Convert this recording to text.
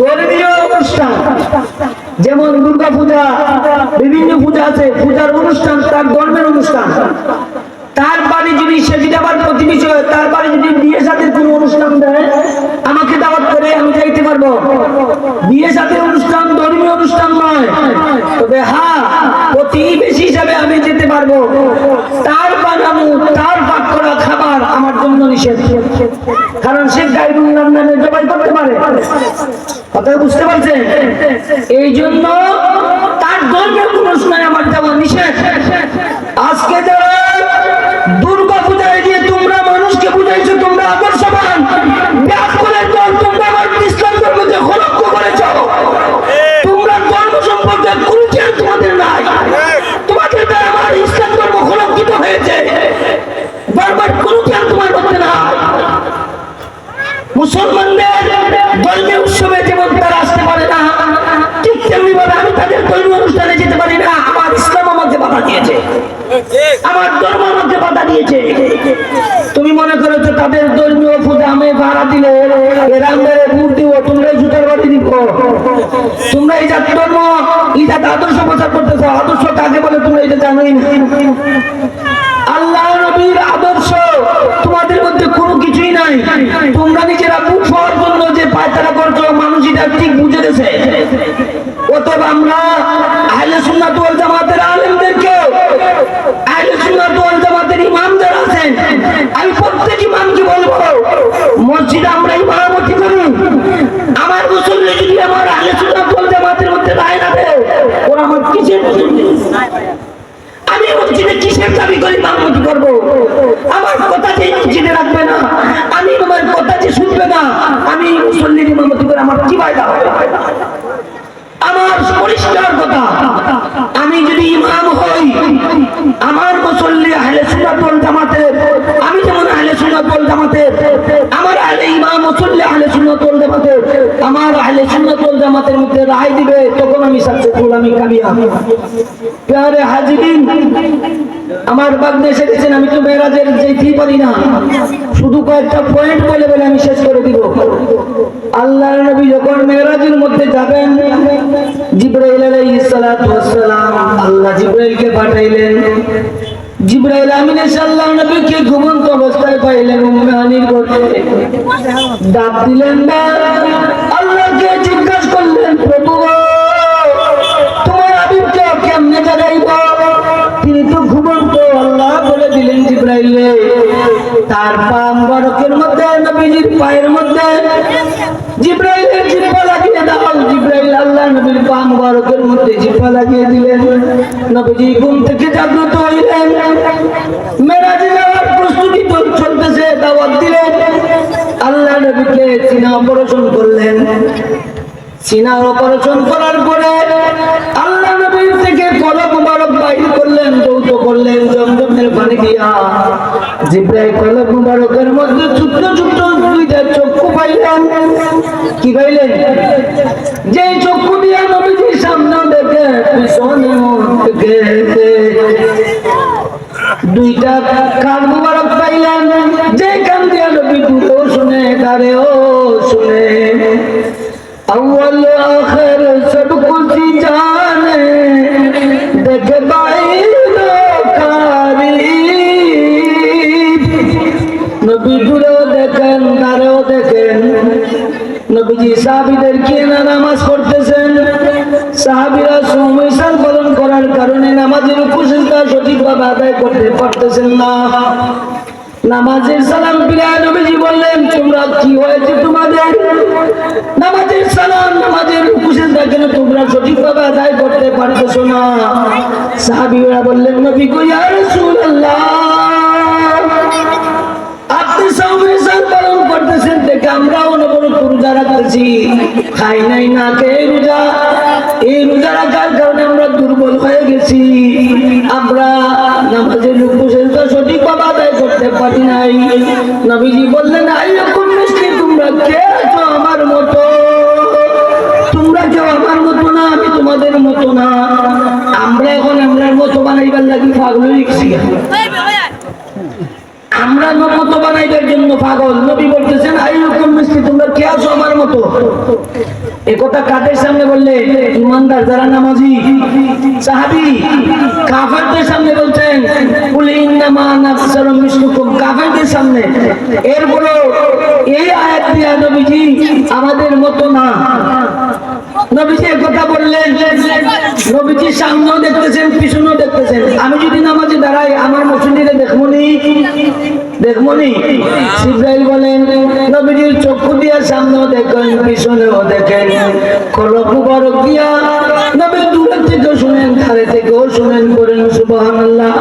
ধর্মীয় অনুষ্ঠান, যেমন দুর্গা পূজা বিভিন্ন পূজা আছে, পূজার অনুষ্ঠান, তার ধর্মের অনুষ্ঠান। তার বাড়ি যদি সে যদি আবার প্রতিবেশী হয়, তার বাড়ি যদি বিয়ে সাথের কোনো অনুষ্ঠান দেয়, আমাকে দাওয়াত করে আমি যাইতে পারব। বিয়ে সাথের অনুষ্ঠান ধর্মীয় অনুষ্ঠান নয়, তবে হ্যাঁ প্রতিবেশী হিসাবে আমি যেতে পারব। তার বানানো তার পাক করা খাবার আমার জন্য নিষেধ কারণ সে গাইবুল্লাহ নামে জবাই করতে পারে। কথা বুঝতে পারছেন? এই জন্য তার ধর্মের সময় আমার যাওয়া নিষেধ। আজকে যারা মুসলমানদের ধর্মীয় উৎসবে যেমন তারা আসতে পারে না, ঠিক তেমনি ভাবে আমি তাদের ধর্মীয় অনুষ্ঠানে যেতে পারি না। আমার ইসলাম আমাকে বাধা দিয়েছে। আমার ধর্ম আমাকে বাধা দিয়েছে। তুমি মনে করেছ তাদের ধর্মীয় পূজা আমি ভাড়া দিলে এরা মেরে ভোট দিব তোমরা জুতার বাড়ি দিব। তোমরা এই জাত ধর্ম এই জাত আদর্শ প্রচার করতেছো আদর্শ কাকে বলে তোমরা এটা জানোই আল্লাহ নবীর আদর্শ তোমাদের মধ্যে কোনো কিছুই নাই। তোমরা ওরা আমার কিসের আমি মসজিদে কিসের দাবি করে মামতি করব? আমার কথা যে মসজিদে রাখবে না, আমি আমার কথা যে শুনবে না, আমি মুসল্লির ইমামতি করে আমার কি ফায়দা আমার পরিষ্কার কথা, আমি যদি ইমাম হই, আমার আমার আহলে সুন্নাত ওয়াল জামাতের মধ্যে রায় দিবে, তখন আমি সাকসেসফুল আমি কামিয়াব। প্যারে হাজিরিন, আমার বাগদে এসে গেছেন আমি তো মেয়েরাজের যেতেই পারি না। শুধু কয়েকটা পয়েন্ট বলে বলে আমি শেষ করে দিব। আল্লাহ নবী যখন মেয়েরাজের মধ্যে যাবেন, জিব্রাইল আলাইহিস সালাতু ওয়াস সালাম, আল্লাহ জিব্রাইলকে পাঠাইলেন। জিব্রাইল আমিন আল্লাহ নবীকে ঘুমন্ত অবস্থায় পাইলেন, উম্মে হানির ঘরে। ডাক দিলেন না করলেন তোমার আবিবকে কেমনে জাগাইব? তিনি তো ঘুমন্ত, আল্লাহ বলে দিলেন জিব্রাইলে, তার পা মুবারকের মধ্যে, নবীজির পায়ের মধ্যে, জিব্রাইলের জিব্বা লাগিয়ে দাও। জিব্রাইল আল্লাহ নবীর পা মুবারকের মধ্যে জিব্বা লাগিয়ে দিলেন। নবীজি ঘুম থেকে জাগ্রত হইলেন। মেরাজে যাওয়ার প্রস্তুতি চলতেছে, দাওয়াত দিলেন। আল্লাহ নবীকে চিনা অপারেশন করলেন। সিনা অপারেশন করার পরে আল্লাহ নবীর থেকে কলম মুবারক বাইর করলেন দৌত করলেন জমজমের পানি দিয়া। জিব্রাইল কলম মুবারকের মধ্যে ছোট্ট ছোট্ট দুইটা চক্ষু পাইলেন। কি পাইলেন? যে চক্ষু দিয়া নবীজির সামনে দেখে, পিছনে দুইটা কান মুবারক পাইলেন। নবীজি সাহাবিদের কি না নামাজ পড়তেছেন? সাহাবিরা সুমিশাল পালন করার কারণে নামাজের উপসিদ্ধা সঠিকভাবে আদায় করতে পারতেছেন না। নামাজের সালাম ফিরায় নবীজি বললেন, তোমরা কি হয়েছে তোমাদের? নামাজের সালাম, নামাজের উপসিদ্ধা কেন তোমরা সঠিকভাবে আদায় করতে পারতেছো না? সাহাবিরা বললেন, নবী গো, ইয়া রাসূলুল্লাহ করতেছেন দেখে আমরাও নবরত রোজা রাখতেছি। খাই নাই না, খেয়ে রোজা। এই রোজা রাখার কারণে আমরা দুর্বল হয়ে গেছি। আমরা নামাজের উপসেলটা সঠিকভাবে আদায় করতে পারি নাই। নবীজি বললেন আই রকম মিষ্টি তোমরা কে আছো আমার মতো। তোমরা কেউ আমার মতো না, আমি তোমাদের মতো না। আমরা এখন আমরার মতো বানাইবার লাগি পাগল লিখছি আমরা মতো বানাইবার জন্য পাগল। নবী বলতেছেন আই হুকুম মিষ্টি তোমরা কে আছো আমার মতো? এ কথা কাদের সামনে বললে? ইমানদার যারা নামাজি, সাহাবি, কাফেরদের সামনে বলছেন, কুল ইন্নামা নাফসারু মিসলুকুম কাফেরদের সামনে। এরপরে এই আয়াত দিয়া আমাদের মতো না নবীজি কথা বললেন। নবীজি সামনেও দেখতেছেন, পিছনেও দেখতেছেন। আমি যদি নামাজে দাঁড়াই, আমার মুসল্লিরে দেখমনি? দেখমনি? বলেন শুনেন করেন সুবহানাল্লাহ।